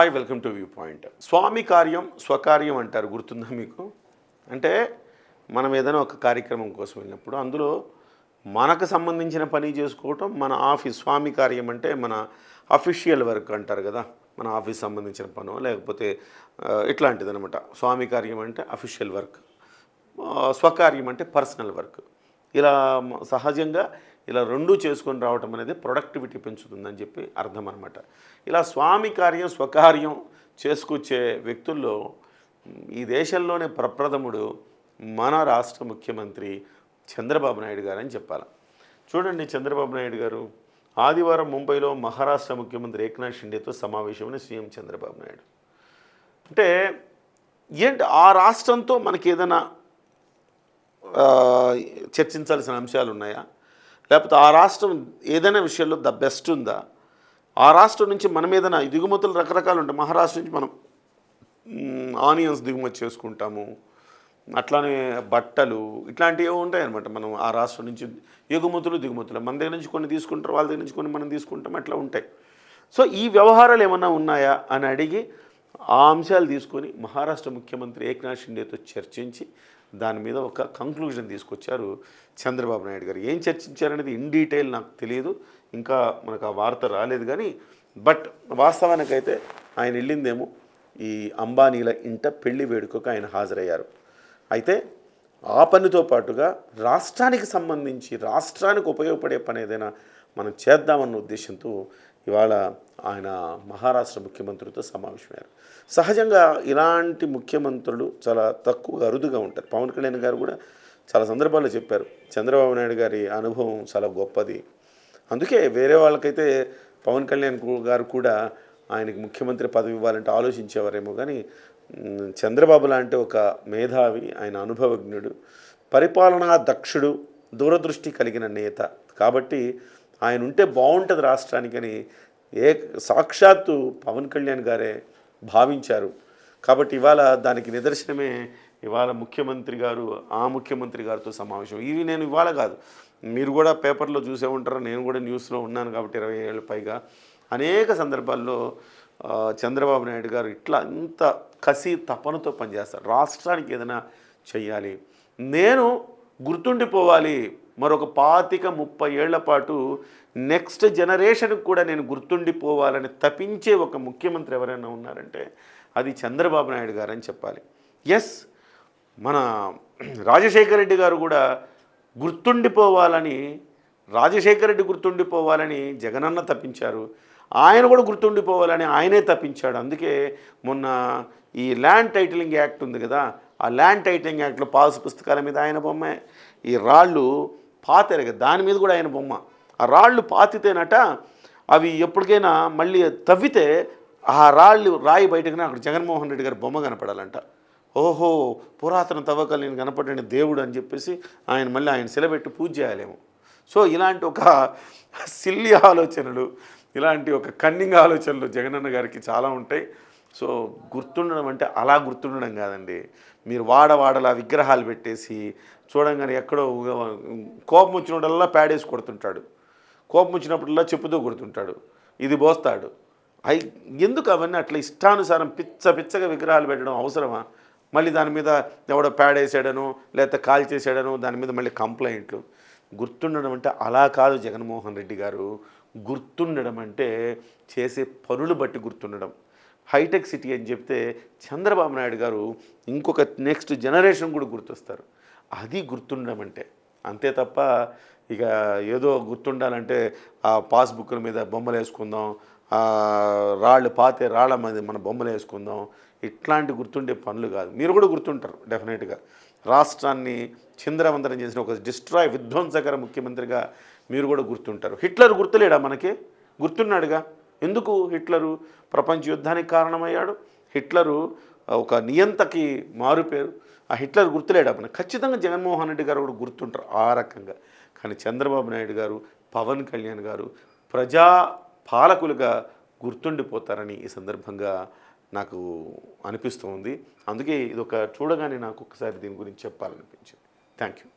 Hi welcome to view point స్వామి కార్యం స్వకార్యం అంటారు. గుర్తుందా మీకు? అంటే మనం ఏదైనా ఒక కార్యక్రమం కోసం వెళ్ళినప్పుడు అందులో మనకు సంబంధించిన పని చేసుకోవటం మన ఆఫీస్ స్వామి కార్యం అంటే మన అఫీషియల్ వర్క్ అంటారు కదా. మన ఆఫీస్ సంబంధించిన పను లేకపోతే ఇట్లాంటిది అనమాట స్వామి కార్యం అంటే అఫీషియల్ వర్క్ స్వకార్యం అంటే పర్సనల్ వర్క్ ఇలా సహజంగా ఇలా రెండూ చేసుకొని రావటం అనేది ప్రొడక్టివిటీ పెంచుతుందని చెప్పి అర్థం అనమాట ఇలా స్వామి కార్యం స్వకార్యం చేసుకొచ్చే వ్యక్తుల్లో ఈ దేశంలోనే ప్రప్రథముడు మన రాష్ట్ర ముఖ్యమంత్రి చంద్రబాబు నాయుడు గారు అని చెప్పాలి. చూడండి చంద్రబాబు నాయుడు గారు ఆదివారం ముంబైలో మహారాష్ట్ర ముఖ్యమంత్రి ఏక్నాథ్ షిండేతో సమావేశమైన సీఎం చంద్రబాబు నాయుడు. అంటే ఏంటి ఆ రాష్ట్రంతో మనకి ఏదైనా చర్చించాల్సిన అంశాలు ఉన్నాయా లేకపోతే ఆ రాష్ట్రం ఏదైనా విషయంలో ద బెస్ట్ ఉందా? ఆ రాష్ట్రం నుంచి మనం ఏదైనా దిగుమతులు రకరకాలు ఉంటాయి మహారాష్ట్ర నుంచి మనం ఆనియన్స్ దిగుమతి చేసుకుంటాము అట్లానే బట్టలు ఇట్లాంటివి ఉంటాయనమాట మనం ఆ రాష్ట్రం నుంచి ఎగుమతులు దిగుమతులు. మన దగ్గర నుంచి కొన్ని తీసుకుంటారు వాళ్ళ దగ్గర నుంచి కొన్ని మనం తీసుకుంటాం అట్లా ఉంటాయి. సో ఈ వ్యవహారాలు ఏమన్నా ఉన్నాయా? అని అడిగి ఆ అంశాలు తీసుకొని మహారాష్ట్ర ముఖ్యమంత్రి ఏక్నాథ్ షిండేతో చర్చించి దాని మీద ఒక కంక్లూజన్ తీసుకొచ్చారు చంద్రబాబు నాయుడు గారు. ఏం చర్చించారనేది ఇన్ డీటెయిల్ నాకు తెలియదు. ఇంకా మనకు ఆ వార్త రాలేదు కానీ బట్ వాస్తవానికైతే ఆయన వెళ్ళిందేమో ఈ అంబానీల ఇంట పెళ్ళి వేడుకకు ఆయన హాజరయ్యారు. అయితే ఆ పనితో పాటుగా రాష్ట్రానికి సంబంధించి రాష్ట్రానికి ఉపయోగపడే పని ఏదైనా మనం చేద్దామన్న ఉద్దేశంతో ఇవాళ ఆయన మహారాష్ట్ర ముఖ్యమంత్రితో సమావేశమయ్యారు. సహజంగా ఇలాంటి ముఖ్యమంత్రులు చాలా తక్కువ అరుదుగా ఉంటారు. పవన్ కళ్యాణ్ గారు కూడా చాలా సందర్భాల్లో చెప్పారు చంద్రబాబు నాయుడు గారి అనుభవం చాలా గొప్పది. అందుకే వేరే వాళ్ళకైతే పవన్ కళ్యాణ్ గారు కూడా ఆయనకి ముఖ్యమంత్రి పదవి ఇవ్వాలంటే ఆలోచించేవారేమో కానీ చంద్రబాబు లాంటి ఒక మేధావి ఆయన అనుభవజ్ఞుడు పరిపాలనా దక్షుడు దూరదృష్టి కలిగిన నేత. కాబట్టి ఆయన ఉంటే బాగుంటుంది రాష్ట్రానికని ఏ సాక్షాత్తు పవన్ కళ్యాణ్ గారే భావించారు. కాబట్టి ఇవాళ దానికి నిదర్శనమే ఇవాళ ముఖ్యమంత్రి గారు ఆ ముఖ్యమంత్రి గారితో సమావేశం. ఇవి నేను ఇవాళ కాదు. మీరు కూడా పేపర్లో చూసే ఉంటారు? నేను కూడా న్యూస్లో ఉన్నాను కాబట్టి ఇరవై ఏళ్ళ పైగా. అనేక సందర్భాల్లో చంద్రబాబు నాయుడు గారు ఇట్లా ఇంత కసి తపనతో పనిచేస్తారు. రాష్ట్రానికి ఏదైనా చెయ్యాలి. నేను గుర్తుండిపోవాలి. మరొక పాతిక ముప్పై ఏళ్ళ పాటు నెక్స్ట్ జనరేషన్కి కూడా నేను గుర్తుండిపోవాలని తపించే ఒక ముఖ్యమంత్రి ఎవరైనా ఉన్నారంటే అది చంద్రబాబు నాయుడు గారు అని చెప్పాలి. ఎస్ మన రాజశేఖర రెడ్డి గారు కూడా గుర్తుండిపోవాలని రాజశేఖర రెడ్డి గుర్తుండిపోవాలని జగనన్న తప్పించారు ఆయన కూడా గుర్తుండిపోవాలని ఆయనే తప్పించాడు అందుకే మొన్న ఈ ల్యాండ్ టైటిలింగ్ యాక్ట్ ఉంది కదా ఆ ల్యాండ్ టైటిలింగ్ యాక్ట్లో పాస్ పుస్తకాల మీద ఆయన బొమ్మే. ఈ రాళ్ళు పాతెరగ దాని మీద కూడా ఆయన బొమ్మ. ఆ రాళ్ళు పాతితేనట అవి ఎప్పటికైనా మళ్ళీ తవ్వితే ఆ రాళ్ళు రాయి బయటకునే అక్కడ జగన్మోహన్ రెడ్డి గారి బొమ్మ కనపడాలంట. ఓహో పురాతన తవ్వకాలు నేను కనపడిన దేవుడు అని చెప్పేసి ఆయన మళ్ళీ ఆయన సెలబెట్టి పూజ చేయాలేమో. సో ఇలాంటి ఒక సిల్లి ఆలోచనలు ఇలాంటి ఒక కన్నింగ్ ఆలోచనలు జగనన్న గారికి చాలా ఉంటాయి. సో గుర్తుండడం అంటే అలా గుర్తుండడం కాదండి. మీరు వాడవాడలా విగ్రహాలు పెట్టేసి చూడంగానే ఎక్కడో కోపం వచ్చినప్పుడల్లా ప్యాడేసి కొడుతుంటాడు. కోపం వచ్చినప్పుడల్లా చెప్పుతో కొడుతుంటాడు. ఇది పోస్తాడు. అయి ఎందుకు అవన్నీ అట్లా ఇష్టానుసారం పిచ్చ పిచ్చగా విగ్రహాలు పెట్టడం అవసరమా? మళ్ళీ దాని మీద ఎవడో ప్యాడేసాడను లేకపోతే కాల్ చేసాడను దాని మీద మళ్ళీ కంప్లైంట్లు గుర్తుండడం అంటే అలా కాదు జగన్మోహన్ రెడ్డి గారు. గుర్తుండడం అంటే చేసే పనులు బట్టి గుర్తుండడం. హైటెక్ సిటీ అని చెప్తే చంద్రబాబు నాయుడు గారు ఇంకొక నెక్స్ట్ జనరేషన్ కూడా గుర్తొస్తారు. అది గుర్తుండడం అంటే అంతే తప్ప ఇక ఏదో గుర్తుండాలంటే ఆ పాస్బుక్ల మీద బొమ్మలు వేసుకుందాం రాళ్ళు పాతే రాళ్ళ మీద మన బొమ్మలు వేసుకుందాం ఇట్లాంటి గుర్తుండే పనులు కాదు. మీరు కూడా గుర్తుంటారు డెఫినెట్గా. రాష్ట్రాన్ని చిందరవందరం చేసిన ఒక డిస్ట్రాయ్ విధ్వంసకర ముఖ్యమంత్రిగా మీరు కూడా గుర్తుంటారు. హిట్లర్ గుర్తులేడా మనకి? గుర్తున్నాడుగా? ఎందుకు హిట్లరు ప్రపంచ యుద్ధానికి కారణమయ్యాడు? హిట్లరు ఒక నియంతకి మారుపేరు. ఆ హిట్లర్ గుర్తులేడు అప్పుడు. ఖచ్చితంగా జగన్మోహన్ రెడ్డి గారు కూడా గుర్తుంటారు ఆ రకంగా. కానీ చంద్రబాబు నాయుడు గారు పవన్ కళ్యాణ్ గారు ప్రజా పాలకులుగా గుర్తుండిపోతారని ఈ సందర్భంగా నాకు అనిపిస్తుంది అందుకే ఇది ఒక చూడగానే నాకు ఒకసారి దీని గురించి చెప్పాలనిపించింది. Thank you